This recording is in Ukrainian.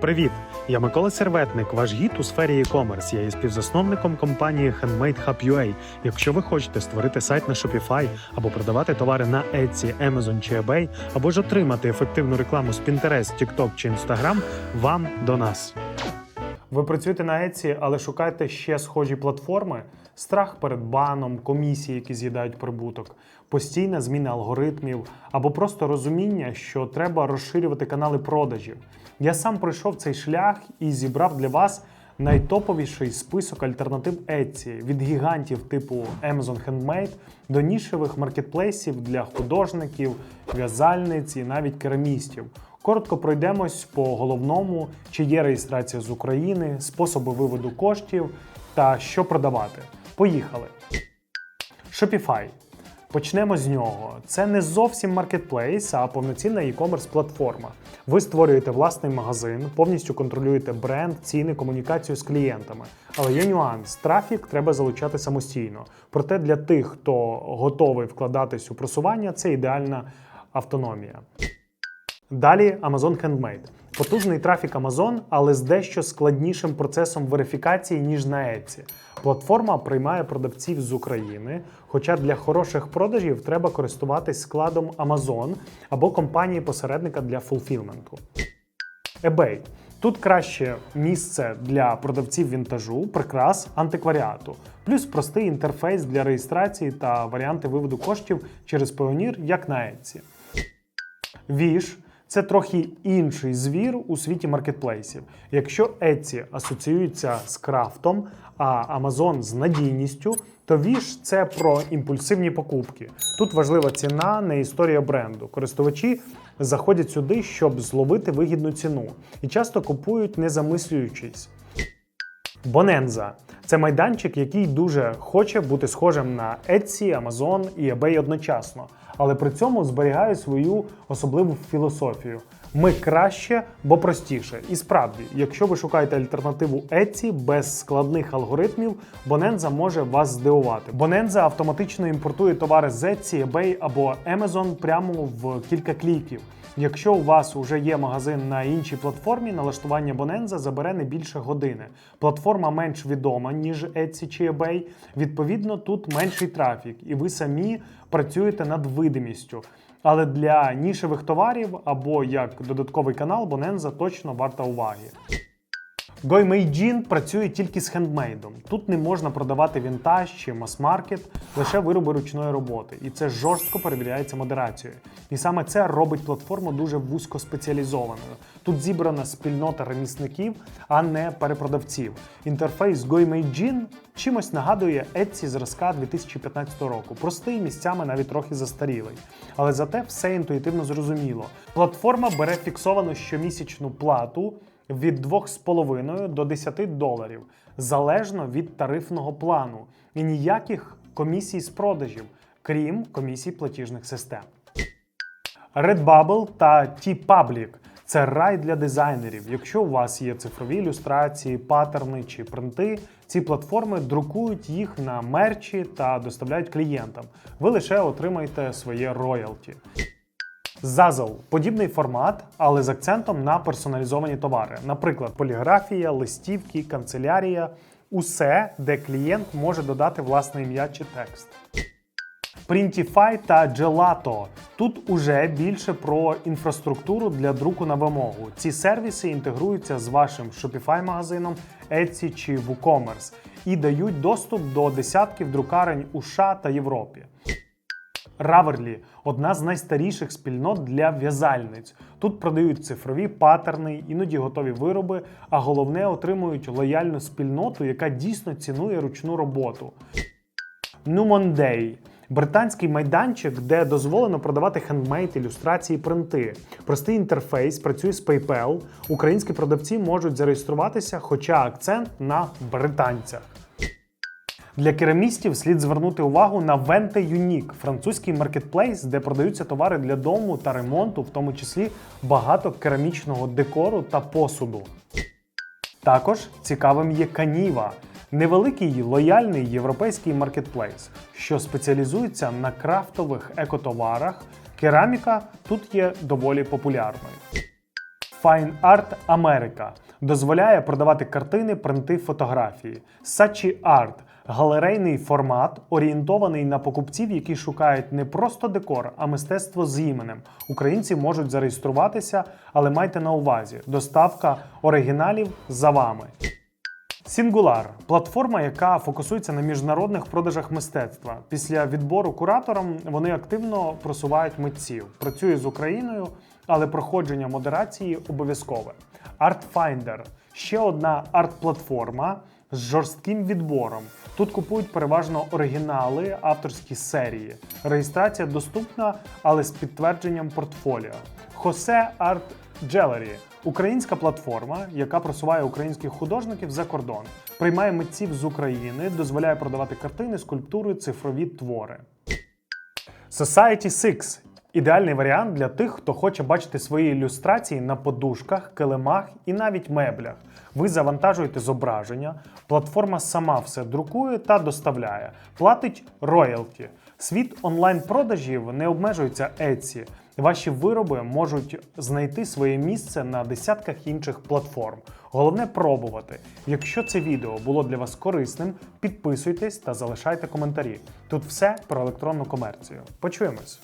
Привіт! Я Микола Серветник, ваш гід у сфері e-commerce. Я є співзасновником компанії Handmade Hub UA. Якщо ви хочете створити сайт на Shopify або продавати товари на Etsy, Amazon чи eBay, або ж отримати ефективну рекламу з Pinterest, TikTok чи Instagram, вам до нас. Ви працюєте на Etsy, але шукаєте ще схожі платформи. Страх перед баном, комісії, які з'їдають прибуток, постійна зміна алгоритмів або просто розуміння, що треба розширювати канали продажів. Я сам пройшов цей шлях і зібрав для вас найтоповіший список альтернатив Etsy від гігантів типу Amazon Handmade до нішевих маркетплейсів для художників, в'язальниць і навіть керамістів. Коротко пройдемось по головному, чи є реєстрація з України, способи виводу коштів та що продавати. Поїхали! Shopify. Почнемо з нього. Це не зовсім маркетплейс, а повноцінна e-commerce платформа. Ви створюєте власний магазин, повністю контролюєте бренд, ціни, комунікацію з клієнтами. Але є нюанс: трафік треба залучати самостійно. Проте для тих, хто готовий вкладатись у просування, це ідеальна автономія. Далі Amazon Handmade. Потужний трафік Amazon, але з дещо складнішим процесом верифікації, ніж на Etsy. Платформа приймає продавців з України, хоча для хороших продажів треба користуватись складом Amazon або компанії-посередника для фулфілменту. eBay. Тут краще місце для продавців вінтажу, прикрас, антикваріату, плюс простий інтерфейс для реєстрації та варіанти виводу коштів через Payoneer, як на Etsy. Віж це трохи інший звір у світі маркетплейсів. Якщо Etsy асоціюється з крафтом, а Amazon з надійністю, то Віж це про імпульсивні покупки. Тут важлива ціна, не історія бренду. Користувачі заходять сюди, щоб зловити вигідну ціну, і часто купують не замислюючись. Bonanza – це майданчик, який дуже хоче бути схожим на Etsy, Amazon і eBay одночасно, але при цьому зберігає свою особливу філософію. Ми краще, бо простіше. І справді, якщо ви шукаєте альтернативу Etsy без складних алгоритмів, Bonanza може вас здивувати. Bonanza автоматично імпортує товари з Etsy, eBay або Amazon прямо в кілька кліків. Якщо у вас вже є магазин на іншій платформі, налаштування Bonanza забере не більше години. Платформа менш відома, ніж Etsy чи eBay. Відповідно, тут менший трафік, і ви самі працюєте над видимістю. Але для нішевих товарів або як додатковий канал Bonanza точно варта уваги. Гоймейджін працює тільки з хендмейдом. Тут не можна продавати вінтаж чи мас-маркет, лише вироби ручної роботи, і це жорстко перевіряється модерацією. І саме це робить платформу дуже вузькоспеціалізованою. Тут зібрана спільнота ремісників, а не перепродавців. Інтерфейс Гоймейджін чимось нагадує Etsy зразка 2015 року. Простий місцями навіть трохи застарілий. Але зате все інтуїтивно зрозуміло. Платформа бере фіксовану щомісячну плату від 2,5 до 10 доларів залежно від тарифного плану і ніяких комісій з продажів, крім комісій платіжних систем. Redbubble та T-Public – це рай для дизайнерів. Якщо у вас є цифрові ілюстрації, паттерни чи принти, ці платформи друкують їх на мерчі та доставляють клієнтам. Ви лише отримаєте своє роялті. Zazzle – подібний формат, але з акцентом на персоналізовані товари, наприклад, поліграфія, листівки, канцелярія усе, де клієнт може додати власне ім'я чи текст. Printify та Gelato. Тут уже більше про інфраструктуру для друку на вимогу. Ці сервіси інтегруються з вашим Shopify-магазином, Etsy чи WooCommerce і дають доступ до десятків друкарень у США та Європі. Ravelry – одна з найстаріших спільнот для в'язальниць. Тут продають цифрові паттерни, іноді готові вироби, а головне отримують лояльну спільноту, яка дійсно цінує ручну роботу. Numondey – британський майданчик, де дозволено продавати хендмейд, ілюстрації, принти. Простий інтерфейс працює з PayPal. Українські продавці можуть зареєструватися, хоча акцент на британцях. Для керамістів слід звернути увагу на Vente Unique – французький маркетплейс, де продаються товари для дому та ремонту, в тому числі багато керамічного декору та посуду. Також цікавим є Каніва невеликий лояльний європейський маркетплейс, що спеціалізується на крафтових екотоварах. Кераміка тут є доволі популярною. Fine Art America дозволяє продавати картини, принти, фотографії. Sachi Art галерейний формат, орієнтований на покупців, які шукають не просто декор, а мистецтво з іменем. Українці можуть зареєструватися, але майте на увазі, доставка оригіналів за вами. Singular – платформа, яка фокусується на міжнародних продажах мистецтва. Після відбору куратором вони активно просувають митців, працює з Україною, але проходження модерації обов'язкове. Artfinder – ще одна арт-платформа з жорстким відбором. Тут купують переважно оригінали, авторські серії. Реєстрація доступна, але з підтвердженням портфоліо. Хосе Art Gallery – українська платформа, яка просуває українських художників за кордон, приймає митців з України, дозволяє продавати картини, скульптури, цифрові твори. Society 6 ідеальний варіант для тих, хто хоче бачити свої ілюстрації на подушках, килимах і навіть меблях. Ви завантажуєте зображення, платформа сама все друкує та доставляє, платить роялті. Світ онлайн-продажів не обмежується Etsy. Ваші вироби можуть знайти своє місце на десятках інших платформ. Головне пробувати. Якщо це відео було для вас корисним, підписуйтесь та залишайте коментарі. Тут все про електронну комерцію. Почуємось!